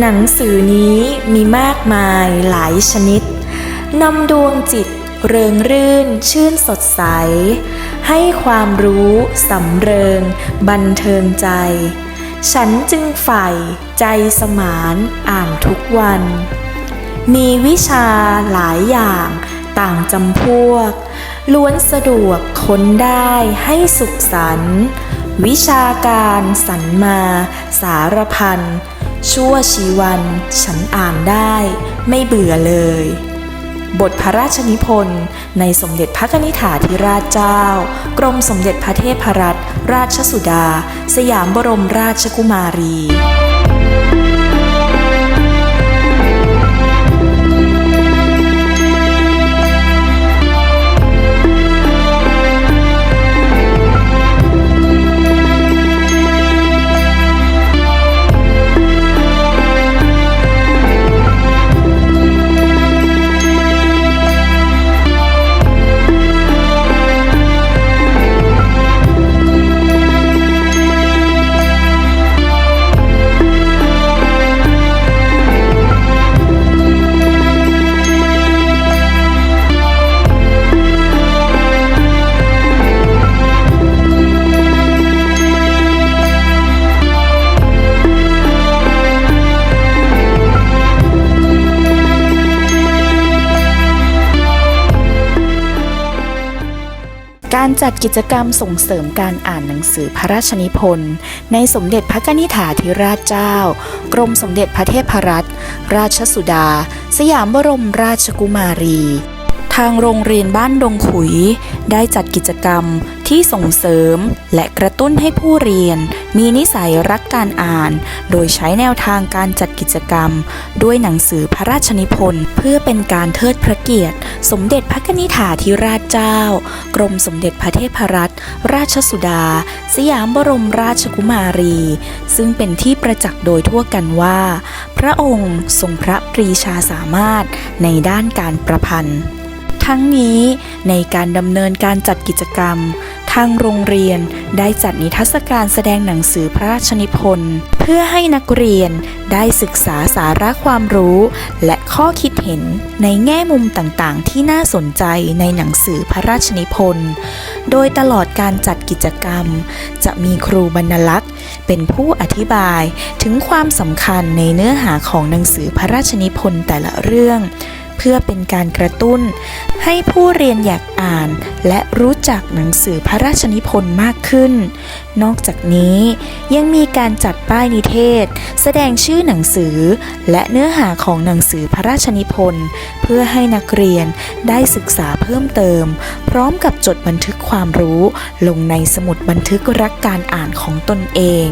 หนังสือนี้มีมากมายหลายชนิดนำดวงจิตเริงรื่นชื่นสดใส ให้ความรู้สำเริง บันเทิงใจ ฉันจึงใฝ่ใจสมานอ่านทุกวัน มีวิชาหลายอย่างต่างจำพวก ล้วนสะดวกค้นได้ให้สุขสัน วิชาการสรรมาสารพัน ชั่วชีวัน ฉันอ่านได้ ไม่เบื่อเลย บทพระราชนิพนธ์ในสมเด็จพระนิธิถาธิราชเจ้า กรมสมเด็จพระเทพรัตนราชสุดา สยามบรมราชกุมารี การจัดกิจกรรมส่งเสริมการอ่านหนังสือพระราชนิพนธ์ในสมเด็จพระนิธิาธิราชเจ้า กรมสมเด็จพระเทพรัตนราชสุดา สยามบรมราชกุมารี ทางโรงเรียนบ้านดงขุย ได้จัดกิจกรรมที่ส่งเสริม และกระตุ้นให้ผู้เรียน มีนิสัยรักการอ่าน โดยใช้แนวทางการจัดกิจกรรม ด้วยหนังสือพระราชนิพนธ์เพื่อเป็นการเทิดพระเกียรติ สมเด็จพระนิธิถาธิราชเจ้า กรมสมเด็จพระเทพรัตนราชสุดา สยามบรมราชกุมารี ซึ่งเป็นที่ประจักษ์โดยทั่วกันว่า พระองค์ทรงพระปรีชาสามารถในด้านการประพันธ์ ทั้งนี้ในการดำเนินการจัดกิจกรรม ทางโรงเรียนได้จัดนิทรรศการแสดงหนังสือพระราชนิพนธ์เพื่อให้นักเรียนได้ศึกษาสาระความรู้ และข้อคิดเห็นในแง่มุมต่างๆ ที่น่าสนใจในหนังสือพระราชนิพนธ์โดยตลอดการจัดกิจกรรม จะมีครูบรรณลักษณ์เป็นผู้อธิบายถึงความสำคัญในเนื้อหาของหนังสือพระราชนิพนธ์แต่ละเรื่อง พื่อเป็นการกระตุ้น ให้ผู้เรียนอยากอ่านและรู้จักหนังสือพระราชนิพนธ์มากขึ้น นอกจากนี้ยังมีการจัดป้ายนิเทศ แสดงชื่อหนังสือ และเนื้อหาของหนังสือพระราชนิพนธ์ เพื่อให้นักเรียนได้ศึกษาเพิ่มเติม พร้อมกับจดบันทึกความรู้ลงในสมุดบันทึกรักการอ่านของตนเอง